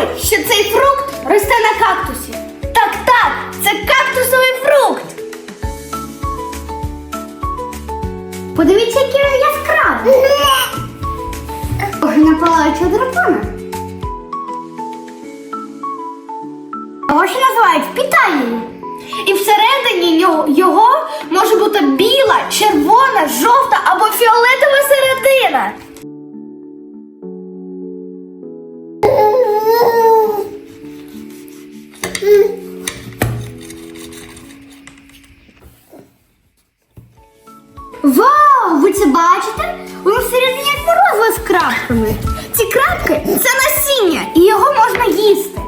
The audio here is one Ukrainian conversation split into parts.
знали, що цей фрукт росте на кактусі? Так, так, це кактусовий фрукт. Подивіться, який він яскравий. Ой, на палаючого дракона. Його ще називають пітаєю. І всередині його може бути біла, червона, жовта. Вау! Ви це бачите? Воно всередині як морозиво з крапками. Ці крапки це насіння, і його можна їсти.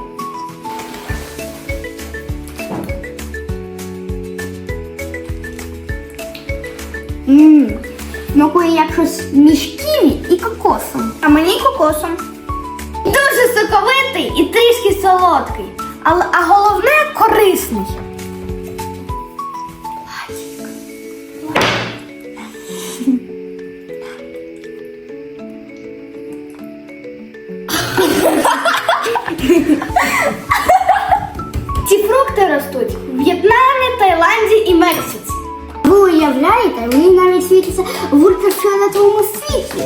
Ммм, смакує як щось між ківі і кокосом. А мені кокосом. Дуже соковитий і трішки солодкий. Але, а головне корисний. Ви уявляєте, вони навіть світяться в ультрафіолетовому світлі.